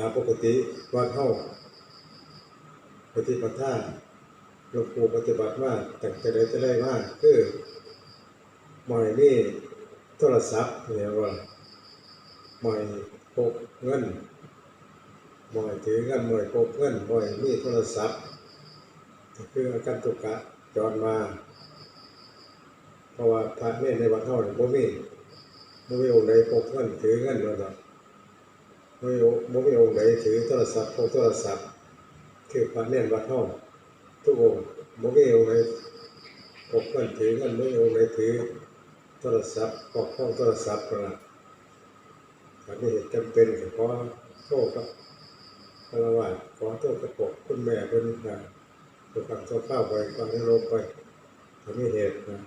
ตามปกติวัดเฮาปฏิปทาหลวงปู่ปฏิบัติมาแต่จะได้จะได้มาคือหมอยนี่โทรศัพท์เนี่ยว่าหมอยพกเงินหมอยถือเงินหมอยพกเงินหมอยมีโทรศัพท์คืออาการตุกะจรมา เพราะว่าพระเนรในวัดเฮาเนี่ยบ่มีบ่มีองค์ใดพกเงินถือเงินว่าด อกบ่มีองค์บ่มีองค์ใดถือโทรศัพท์พกโทรศัพท์คือพระเนรวัดเฮาทุกองค์บ่มีองค์ใดพกเงินถือเงินบ่มีองค์ใดถือโทรศัพท์พกข้องโทรศัพท์นั่นล่ะถ้ามีเหตุจำเป็นก็ขอโทษกับพระวาสขอโทษกับปกคุณแม่เพิ่นนะตัวกันตัวข้าวไปก่อนให้ลงไปถ้ามีเหตุนะ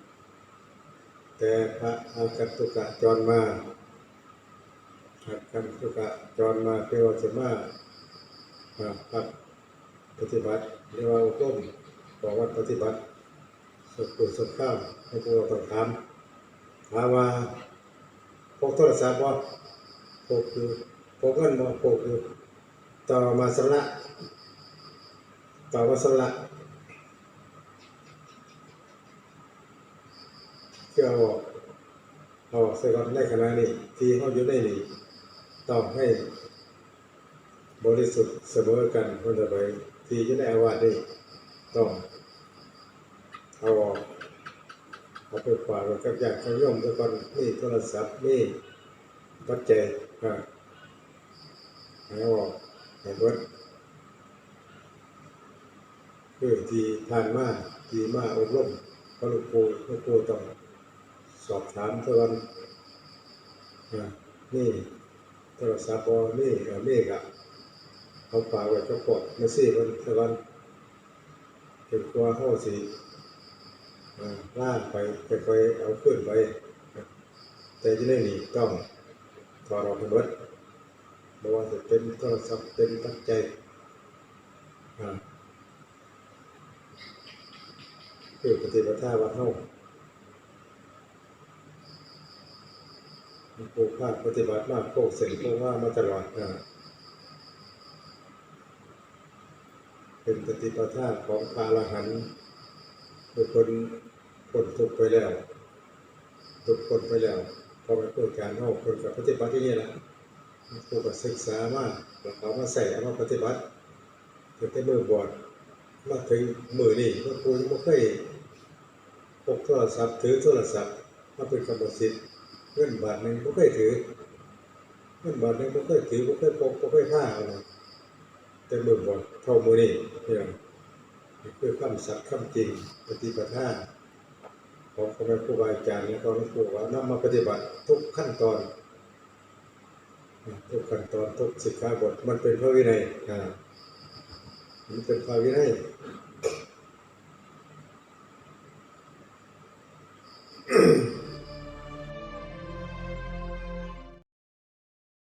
แต่พระอากัตตุกะจรมา อากัตตุกะจรมาเทวสมาอ่าครับปฏิบัติเรียกว่าอุต้มบอกว่าปฏิบัติสุขุสุขข้าวให้พวกเราต้องทำถามว่าพกโทรศัพท์ว่าพกคือพกเงินบ่พกคือต่อมาสละต่อมาสละเพื่อเอาเอาใส่กับในขณะนี้ที่เขาอยู่ในนี้ ต้องให้บริสุทธิ์เสมอกันคนต่อไปที่อยู่ในอาวาสนี้ต้องเอาออกเอาไปฝากกับญาติขาโยมทุกคนนี่โทรศัพท์นี่ปัจเจัยอ่าให้เอาออกให้เบิดคือที่ผ่านมาที่มาอบรมพระลูกปู่หลูกปู่ต้องสอบถามเท่านั้นนี่ โทรศัพท์บอนี่กับนี่กะเขาฝากไว้ก็ปลดมาสิมันเท่านั้นเป็นตัวเข้าสีล่าไปไปไปเอาขึ้นไป แต่ที่ได้หนีต้องถอดออกไปหมดไม่ว่าจะเป็นโทรศัพท์เป็นปัจจัยอ่าคือปฏิบัติท่าวัดเฮา ปลูกภาปฏิบัติมากโคกเสร็จโคกว่ามาตลอดนะเป็นปฏิปทาของพระหันต์ทุกคนพ้นทุกไปแล้วทุกคนไปแล้วพอไปเพื่อการเท่าคนกับปฏิบัติที่นี่แหละผู้ก็ศึกษามากแล้วเขามาใส่เอามาปฏิบัติถึงได้มือบอดมาถึงมือนี่เมื่อครูยังไม่เคยพกโทรศัพท์ถือโทรศัพท์มาเป็นกรรมสิทธิ์ เงินบาทหนึ่งไม่เคยถือเงินบาทหนึ่งไม่เคยถือไม่เคยพกไม่เคยผ้าอะไรแต่มือบอดเท่ามือนี่เพียงนี่คือคำสัตย์คำจริงปฏิปทาของคณะครูบาอาจารย์และของหลวงปู่ว่านำมาปฏิบัติทุกขั้นตอน ทุกขั้นตอนทุกสิกขาบทมันเป็นพระวินัยอ่ามันเป็นพระวินัย